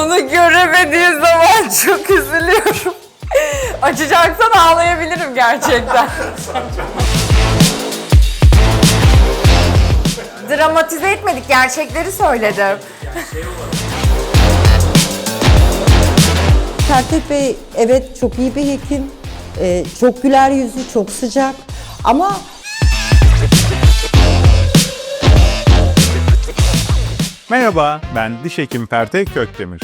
Onu göremediği zaman çok üzülüyorum. Açacaksan ağlayabilirim gerçekten. Dramatize etmedik, gerçekleri söyledim. Sertet Bey evet çok iyi bir hekim. Ee, çok güler yüzlü, çok sıcak. Ama Merhaba, ben diş hekimi Perte Kökdemir.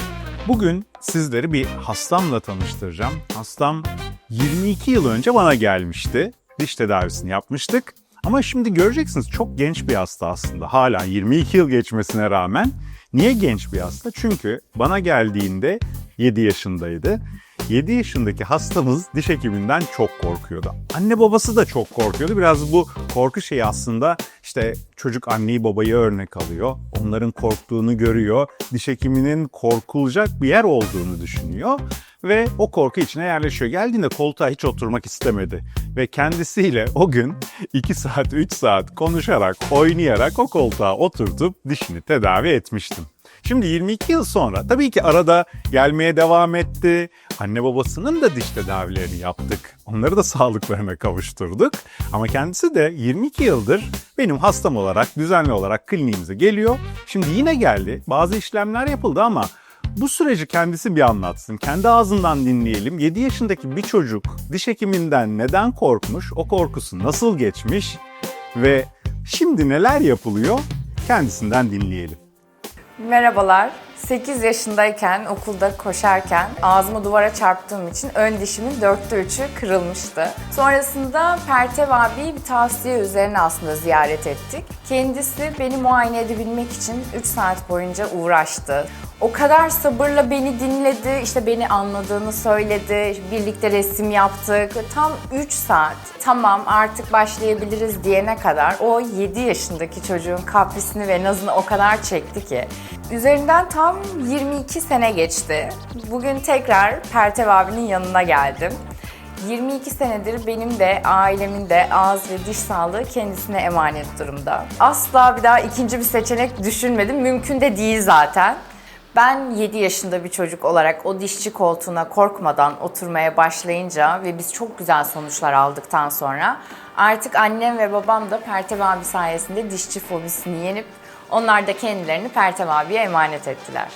Bugün sizleri bir hastamla tanıştıracağım. Hastam 22 yıl önce bana gelmişti. Diş tedavisini yapmıştık. Ama şimdi göreceksiniz çok genç bir hasta aslında. Hala 22 yıl geçmesine rağmen. Niye genç bir hasta? Çünkü bana geldiğinde 7 yaşındaydı. 7 yaşındaki hastamız diş hekiminden çok korkuyordu. Anne babası da çok korkuyordu. Biraz bu korku şeyi aslında işte çocuk anneyi babayı örnek alıyor. Onların korktuğunu görüyor. Diş hekiminin korkulacak bir yer olduğunu düşünüyor. Ve o korku içine yerleşiyor. Geldiğinde koltuğa hiç oturmak istemedi. Ve kendisiyle o gün 2 saat 3 saat konuşarak, oynayarak o koltuğa oturtup dişini tedavi etmiştim. Şimdi 22 yıl sonra tabii ki arada gelmeye devam etti. Anne babasının da diş tedavilerini yaptık. Onları da sağlıklarına kavuşturduk. Ama kendisi de 22 yıldır benim hastam olarak düzenli olarak kliniğimize geliyor. Şimdi yine geldi. Bazı işlemler yapıldı ama bu süreci kendisi bir anlatsın. Kendi ağzından dinleyelim. 7 yaşındaki bir çocuk diş hekiminden neden korkmuş? O korkusu nasıl geçmiş? Ve şimdi neler yapılıyor? Kendisinden dinleyelim. Merhabalar. 8 yaşındayken okulda koşarken ağzımı duvara çarptığım için ön dişimin dörtte üçü kırılmıştı. Sonrasında Pertev abiyi bir tavsiye üzerine aslında ziyaret ettik. Kendisi beni muayene edebilmek için 3 saat boyunca uğraştı. O kadar sabırla beni dinledi, işte beni anladığını söyledi, birlikte resim yaptık. Tam 3 saat, tamam artık başlayabiliriz diyene kadar o 7 yaşındaki çocuğun kaprisini ve nazını o kadar çekti ki. Üzerinden tam 22 sene geçti. Bugün tekrar Pertev abinin yanına geldim. 22 senedir benim de ailemin de ağız ve diş sağlığı kendisine emanet durumda. Asla bir daha ikinci bir seçenek düşünmedim. Mümkün de değil zaten. Ben 7 yaşında bir çocuk olarak o dişçi koltuğuna korkmadan oturmaya başlayınca ve biz çok güzel sonuçlar aldıktan sonra artık annem ve babam da Pertev abi sayesinde dişçi fobisini yenip onlar da kendilerini Pertev abiye emanet ettiler.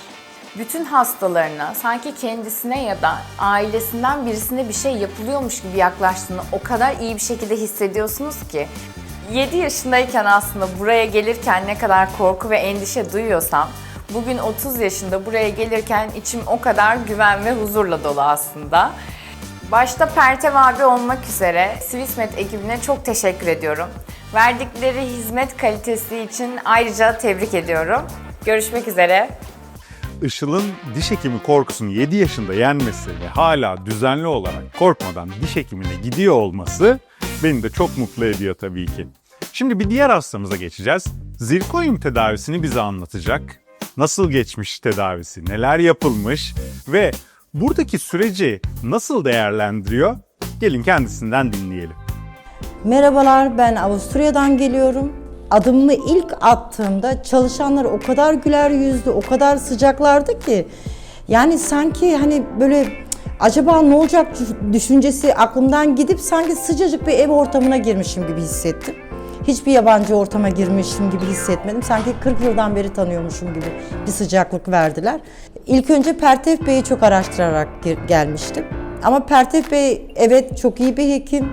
Bütün hastalarına sanki kendisine ya da ailesinden birisine bir şey yapılıyormuş gibi yaklaştığını o kadar iyi bir şekilde hissediyorsunuz ki 7 yaşındayken aslında buraya gelirken ne kadar korku ve endişe duyuyorsam bugün 30 yaşında buraya gelirken içim o kadar güven ve huzurla dolu aslında. Başta Pertev abi olmak üzere Swismet ekibine çok teşekkür ediyorum. Verdikleri hizmet kalitesi için ayrıca tebrik ediyorum. Görüşmek üzere. Işıl'ın diş hekimi korkusunu 7 yaşında yenmesi ve hala düzenli olarak korkmadan diş hekimine gidiyor olması beni de çok mutlu ediyor tabii ki. Şimdi bir diğer hastamıza geçeceğiz. Zirkonyum tedavisini bize anlatacak. Nasıl geçmiş tedavisi, neler yapılmış ve buradaki süreci nasıl değerlendiriyor? Gelin kendisinden dinleyelim. merhabalar ben Avusturya'dan geliyorum. Adımımı ilk attığımda çalışanlar o kadar güler yüzlü, o kadar sıcaklardı ki. Yani sanki hani böyle "Cık, acaba ne olacak düşüncesi aklımdan gidip sanki sıcacık bir ev ortamına girmişim gibi hissettim. Hiçbir yabancı ortama girmişim gibi hissetmedim. Sanki 40 yıldan beri tanıyormuşum gibi bir sıcaklık verdiler. İlk önce Pertev Bey'i çok araştırarak gelmiştim. Ama Pertev Bey evet çok iyi bir hekim.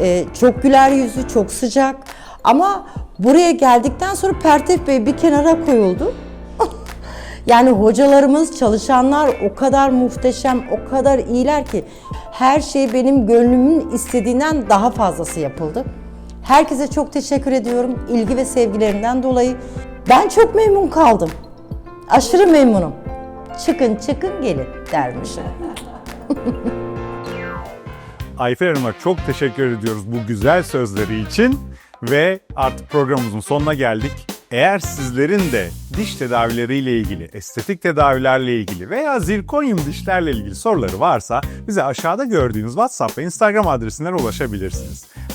Ee, çok güler yüzlü, çok sıcak. Ama buraya geldikten sonra Pertev Bey bir kenara koyuldu. Yani hocalarımız, çalışanlar o kadar muhteşem, o kadar iyiler ki her şey benim gönlümün istediğinden daha fazlası yapıldı. Herkese çok teşekkür ediyorum ilgi ve sevgilerinden dolayı. Ben çok memnun kaldım. Aşırı memnunum. Çıkın çıkın gelin dermişim. Ayfer Hanım'a çok teşekkür ediyoruz bu güzel sözleri için ve artık programımızın sonuna geldik. Eğer sizlerin de diş tedavileriyle ilgili, estetik tedavilerle ilgili veya zirkonyum dişlerle ilgili soruları varsa bize aşağıda gördüğünüz WhatsApp ve Instagram adresinden ulaşabilirsiniz.